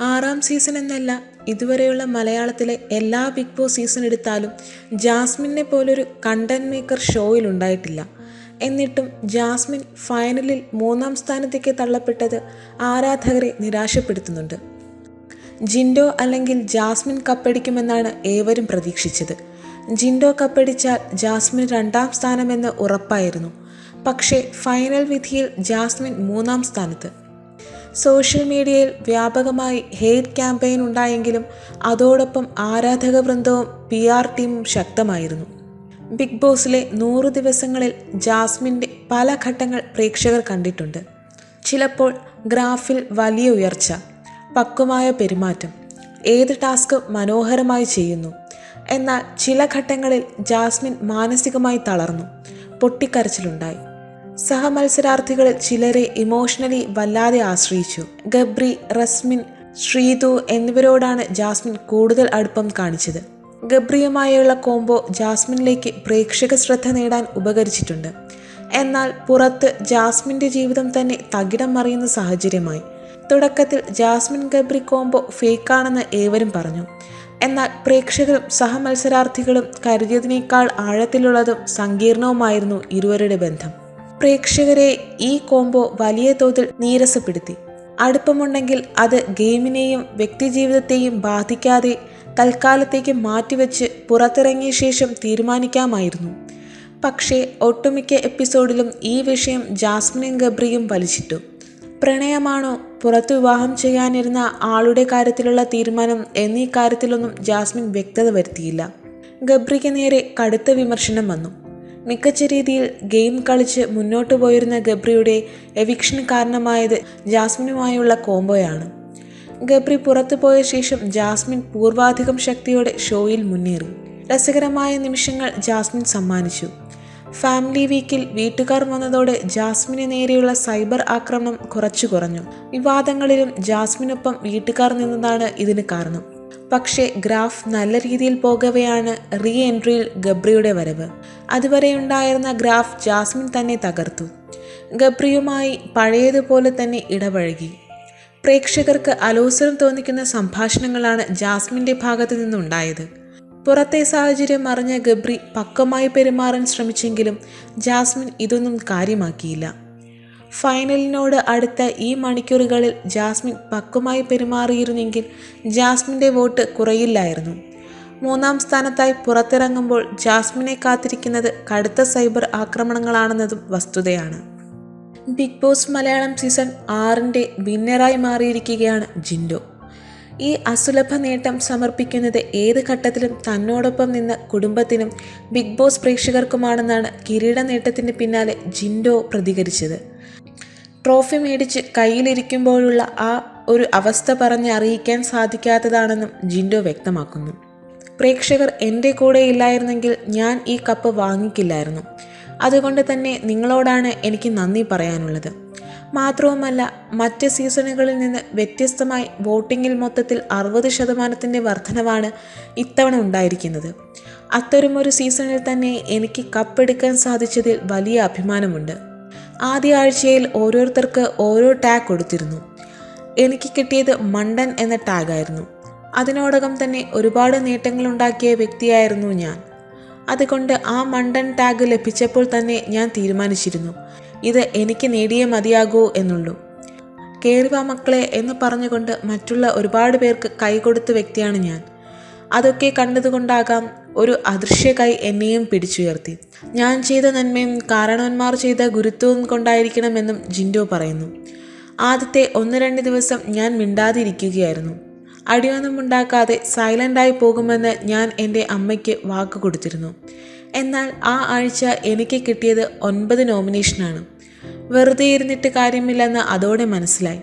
ആറാം സീസൺ എന്നല്ല ഇതുവരെയുള്ള മലയാളത്തിലെ എല്ലാ ബിഗ് ബോസ് സീസൺ എടുത്താലും ജാസ്മിനെ പോലൊരു കണ്ടന്റ് മേക്കർ ഷോയിൽ ഉണ്ടായിട്ടില്ല. എന്നിട്ടും ജാസ്മിൻ ഫൈനലിൽ മൂന്നാം സ്ഥാനത്തേക്ക് തള്ളപ്പെട്ടത് ആരാധകരെ നിരാശപ്പെടുത്തുന്നുണ്ട്. ജിൻഡോ അല്ലെങ്കിൽ ജാസ്മിൻ കപ്പടിക്കുമെന്നാണ് ഏവരും പ്രതീക്ഷിച്ചത്. ജിൻഡോ കപ്പടിച്ചാൽ ജാസ്മിൻ രണ്ടാം സ്ഥാനമെന്ന് ഉറപ്പായിരുന്നു. പക്ഷേ ഫൈനൽ വിധിയിൽ ജാസ്മിൻ മൂന്നാം സ്ഥാനത്ത്. സോഷ്യൽ മീഡിയയിൽ വ്യാപകമായി ഹെയ്റ്റ് ക്യാമ്പയിൻ ഉണ്ടായെങ്കിലും അതോടൊപ്പം ആരാധക വൃന്ദവും പി ആർ ടീമും ശക്തമായിരുന്നു. ബിഗ് ബോസിലെ നൂറ് ദിവസങ്ങളിൽ ജാസ്മിന്റെ പല ഘട്ടങ്ങൾ പ്രേക്ഷകർ കണ്ടിട്ടുണ്ട്. ചിലപ്പോൾ ഗ്രാഫിൽ വലിയ ഉയർച്ച പക്വമായ പെരുമാറ്റം ഏത് ടാസ്ക് മനോഹരമായി ചെയ്യുന്നു. എന്നാൽ ചില ഘട്ടങ്ങളിൽ ജാസ്മിൻ മാനസികമായി തളർന്നു പൊട്ടിക്കരച്ചിലുണ്ടായി. സഹമത്സരാർത്ഥികളിൽ ചിലരെ ഇമോഷണലി വല്ലാതെ ആശ്രയിച്ചു. ഗബ്രി റസ്മിൻ ശ്രീതു എന്നിവരോടാണ് ജാസ്മിൻ കൂടുതൽ അടുപ്പം കാണിച്ചത്. ഗബ്രിയുമായുള്ള കോംബോ ജാസ്മിനിലേക്ക് പ്രേക്ഷക ശ്രദ്ധ നേടാൻ ഉപകരിച്ചിട്ടുണ്ട്. എന്നാൽ പുറത്ത് ജാസ്മിന്റെ ജീവിതം തന്നെ തകിടം മറിയുന്ന സാഹചര്യമായി. തുടക്കത്തിൽ ജാസ്മിൻ ഗബ്രി കോംബോ ഫേക്കാണെന്ന് ഏവരും പറഞ്ഞു. എന്നാൽ പ്രേക്ഷകരും സഹമത്സരാർത്ഥികളും കരുതിയതിനേക്കാൾ ആഴത്തിലുള്ളതും സങ്കീർണവുമായിരുന്നു ഇരുവരുടെ ബന്ധം. പ്രേക്ഷകരെ ഈ കോംബോ വലിയ തോതിൽ നീരസപ്പെടുത്തി. അടുപ്പമുണ്ടെങ്കിൽ അത് ഗെയിമിനെയും വ്യക്തിജീവിതത്തെയും ബാധിക്കാതെ തൽക്കാലത്തേക്ക് മാറ്റിവെച്ച് പുറത്തിറങ്ങിയ ശേഷം തീരുമാനിക്കാമായിരുന്നു. പക്ഷേ ഒട്ടുമിക്ക എപ്പിസോഡിലും ഈ വിഷയം ജാസ്മിനും ഗബ്രിയും വലിച്ചിട്ടു. പ്രണയമാണോ പുറത്തു വിവാഹം ചെയ്യാനിരുന്ന ആളുടെ കാര്യത്തിലുള്ള തീരുമാനം എന്നീ കാര്യത്തിലൊന്നും ജാസ്മിൻ വ്യക്തത വരുത്തിയില്ല. ഗബ്രിക്ക് നേരെ കടുത്ത വിമർശനം വന്നു. മികച്ച രീതിയിൽ ഗെയിം കളിച്ച് മുന്നോട്ട് പോയിരുന്ന ഗബ്രിയുടെ എവിക്ഷന് കാരണമായത് ജാസ്മിനുമായുള്ള കോംബോയാണ്. ഗബ്രി പുറത്തു പോയ ശേഷം ജാസ്മിൻ പൂർവാധികം ശക്തിയോടെ ഷോയിൽ മുന്നേറി. രസകരമായ നിമിഷങ്ങൾ ജാസ്മിൻ സമ്മാനിച്ചു. ഫാമിലി വീക്കിൽ വീട്ടുകാർ വന്നതോടെ ജാസ്മിന് നേരെയുള്ള സൈബർ ആക്രമണം കുറച്ചു കുറഞ്ഞു. വിവാദങ്ങളിലും ജാസ്മിനൊപ്പം വീട്ടുകാർ നിന്നതാണ് ഇതിന് കാരണം. പക്ഷേ ഗ്രാഫ് നല്ല രീതിയിൽ പോകവെയാണ് റീ എൻട്രിയിൽ ഗബ്രിയുടെ വരവ്. അതുവരെ ഉണ്ടായിരുന്ന ഗ്രാഫ് ജാസ്മിൻ തന്നെ തകർത്തു. ഗബ്രിയുമായി പഴയതുപോലെ തന്നെ ഇടപഴകി. പ്രേക്ഷകർക്ക് അലോസരം തോന്നിക്കുന്ന സംഭാഷണങ്ങളാണ് ജാസ്മിന്റെ ഭാഗത്തു നിന്നുണ്ടായത്. പുറത്തെ സാഹചര്യം അറിഞ്ഞ ഗബ്രി പക്വമായി പെരുമാറാൻ ശ്രമിച്ചെങ്കിലും ജാസ്മിൻ ഇതൊന്നും കാര്യമാക്കിയില്ല. ഫൈനലിനോട് അടുത്ത ഈ മണിക്കൂറുകളിൽ ജാസ്മിൻ പക്കുമായി പെരുമാറിയിരുന്നെങ്കിൽ ജാസ്മിന്റെ വോട്ട് കുറയില്ലായിരുന്നു. മൂന്നാം സ്ഥാനത്തായി പുറത്തിറങ്ങുമ്പോൾ ജാസ്മിനെ കാത്തിരിക്കുന്നത് കടുത്ത സൈബർ ആക്രമണങ്ങളാണെന്നതും വസ്തുതയാണ്. ബിഗ് ബോസ് മലയാളം സീസൺ ആറിന്റെ വിന്നറായി മാറിയിരിക്കുകയാണ് ജിൻഡോ. ഈ അസുലഭ നേട്ടം സമർപ്പിക്കുന്നത് ഏത് ഘട്ടത്തിലും തന്നോടൊപ്പം നിന്ന കുടുംബത്തിനും ബിഗ് ബോസ് പ്രേക്ഷകർക്കുമാണെന്നാണ് കിരീട നേട്ടത്തിന് പിന്നാലെ ജിൻഡോ പ്രതികരിച്ചത്. ട്രോഫി മേടിച്ച് കയ്യിലിരിക്കുമ്പോഴുള്ള ആ ഒരു അവസ്ഥ പറഞ്ഞ് അറിയിക്കാൻ സാധിക്കാത്തതാണെന്നും ജിൻഡോ വ്യക്തമാക്കുന്നു. പ്രേക്ഷകർ എന്റെ കൂടെ ഇല്ലായിരുന്നെങ്കിൽ ഞാൻ ഈ കപ്പ് വാങ്ങിക്കില്ലായിരുന്നു. അതുകൊണ്ട് തന്നെ നിങ്ങളോടാണ് എനിക്ക് നന്ദി പറയാനുള്ളത്. മാത്രവുമല്ല മറ്റ് സീസണുകളിൽ നിന്ന് വ്യത്യസ്തമായി വോട്ടിങ്ങിൽ മൊത്തത്തിൽ അറുപത് ശതമാനത്തിന്റെ വർധനവാണ് ഇത്തവണ ഉണ്ടായിരിക്കുന്നത്. അത്തരമൊരു സീസണിൽ തന്നെ എനിക്ക് കപ്പെടുക്കാൻ സാധിച്ചതിൽ വലിയ അഭിമാനമുണ്ട്. ആദ്യ ആഴ്ചയിൽ ഓരോരുത്തർക്ക് ഓരോ ടാഗ് കൊടുത്തിരുന്നു. എനിക്ക് കിട്ടിയത് മണ്ടൻ എന്ന ടാഗായിരുന്നു അതിനോടകം തന്നെ ഒരുപാട് നേട്ടങ്ങളുണ്ടാക്കിയ വ്യക്തിയായിരുന്നു ഞാൻ. അതുകൊണ്ട് ആ മണ്ടൻ ടാഗ് ലഭിച്ചപ്പോൾ തന്നെ ഞാൻ തീരുമാനിച്ചിരുന്നു. ഇത് എനിക്ക് നേടിയേ മതിയാകൂ എന്നുള്ളൂ. കേറിവാ മക്കളെ എന്ന് പറഞ്ഞുകൊണ്ട് മറ്റുള്ള ഒരുപാട് പേർക്ക് കൈ കൊടുത്ത വ്യക്തിയാണ് ഞാൻ. അതൊക്കെ കണ്ടതുകൊണ്ടാകാം ഒരു അദൃശ്യ കൈ എന്നെയും പിടിച്ചുയർത്തി. ഞാൻ ചെയ്ത നന്മയും കാരണവന്മാർ ചെയ്ത ഗുരുത്വവും കൊണ്ടായിരിക്കണമെന്നും ജിൻഡോ പറയുന്നു. ആദ്യത്തെ ഒന്ന് രണ്ട് ദിവസം ഞാൻ മിണ്ടാതിരിക്കുകയായിരുന്നു. അടിയൊന്നും ഉണ്ടാക്കാതെ സൈലന്റായി പോകുമെന്ന് ഞാൻ എന്റെ അമ്മയ്ക്ക് വാക്ക് കൊടുത്തിരുന്നു. എന്നാൽ ആ ആഴ്ച എനിക്ക് കിട്ടിയത് ഒൻപത് നോമിനേഷനാണ് വെറുതെ ഇരുന്നിട്ട് കാര്യമില്ലെന്ന് അതോടെ മനസ്സിലായി.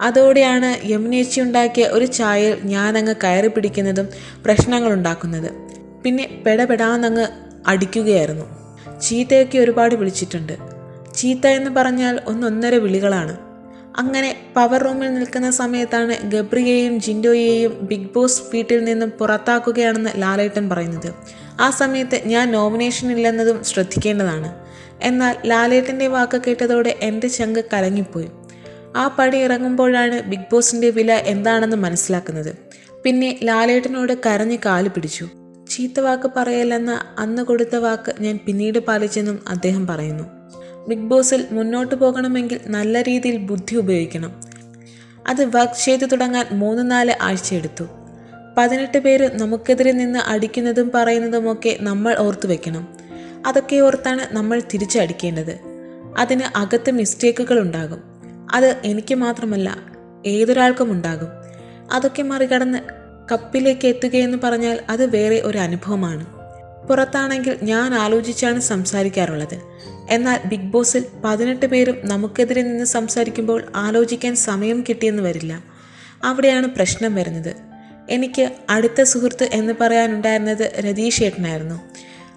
അതോടെയാണ് യമുനേച്ചി ഉണ്ടാക്കിയ ഒരു ചായയിൽ ഞാനങ്ങ് കയറി പിടിക്കുന്നതും പ്രശ്നങ്ങൾ ഉണ്ടാക്കുന്നത് പിന്നെ പെടപെടാന്നങ്ങ് അടിക്കുകയായിരുന്നു. ചീത്തയൊക്കെ ഒരുപാട് വിളിച്ചിട്ടുണ്ട്. ചീത്ത എന്ന് പറഞ്ഞാൽ ഒന്നൊന്നര വിളികളാണ്. അങ്ങനെ പവർ റൂമിൽ നിൽക്കുന്ന സമയത്താണ് ഗബ്രിയെയും ജിൻഡോയെയും ബിഗ് ബോസ് വീട്ടിൽ നിന്നും പുറത്താക്കുകയാണെന്ന് ലാലേട്ടൻ പറയുന്നത്. ആ സമയത്ത് ഞാൻ നോമിനേഷൻ ഇല്ലെന്നതും ശ്രദ്ധിക്കേണ്ടതാണ്. എന്നാൽ ലാലേട്ടന്റെ വാക്ക് കേട്ടതോടെ എന്റെ ചങ്ക് കലങ്ങിപ്പോയി. ആ പടി ഇറങ്ങുമ്പോഴാണ് ബിഗ് ബോസിന്റെ വില എന്താണെന്ന് മനസ്സിലാക്കുന്നത്. പിന്നെ ലാലേട്ടനോട് കരഞ്ഞ് കാൽ പിടിച്ചു. ചീത്ത വാക്ക് പറയല്ലെന്ന അന്ന് കൊടുത്ത വാക്ക് ഞാൻ പിന്നീട് പാലിച്ചെന്നും അദ്ദേഹം പറയുന്നു. ബിഗ് ബോസിൽ മുന്നോട്ട് പോകണമെങ്കിൽ നല്ല രീതിയിൽ ബുദ്ധി ഉപയോഗിക്കണം. അത് വർക്ക് ചെയ്തു തുടങ്ങാൻ മൂന്ന് നാല് ആഴ്ചയെടുത്തു. പതിനെട്ട് പേര് നമുക്കെതിരെ നിന്ന് അടിക്കുന്നതും പറയുന്നതുമൊക്കെ നമ്മൾ ഓർത്തു വെക്കണം. അതൊക്കെ ഓർത്താണ് നമ്മൾ തിരിച്ചടിക്കേണ്ടത്. അതിന് അകത്ത് മിസ്റ്റേക്കുകൾ ഉണ്ടാകും. അത് എനിക്ക് മാത്രമല്ല ഏതൊരാൾക്കും ഉണ്ടാകും. അതൊക്കെ മറികടന്ന് കപ്പിലേക്ക് എത്തുകയെന്ന് പറഞ്ഞാൽ അത് വേറെ ഒരു അനുഭവമാണ്. പുറത്താണെങ്കിൽ ഞാൻ ആലോചിച്ചാണ് സംസാരിക്കാറുള്ളത്. എന്നാൽ ബിഗ് ബോസിൽ പതിനെട്ട് പേരും നമുക്കെതിരെ നിന്ന് സംസാരിക്കുമ്പോൾ ആലോചിക്കാൻ സമയം കിട്ടിയെന്ന് വരില്ല. അവിടെയാണ് പ്രശ്നം വരുന്നത്. എനിക്ക് അടുത്ത സുഹൃത്ത് എന്ന് പറയാനുണ്ടായിരുന്നത് രതീഷ് ഏട്ടനായിരുന്നു.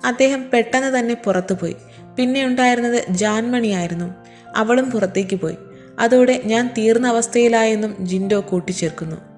അദ്ദേഹം പെട്ടെന്ന് തന്നെ പുറത്തുപോയി. പിന്നെ ഉണ്ടായിരുന്നത് ജാൻമണിയായിരുന്നു. അവളും പുറത്തേക്ക് പോയി. അതോടെ ഞാൻ തീർന്ന അവസ്ഥയിലായെന്നും ജിൻഡോ കൂട്ടിച്ചേർക്കുന്നു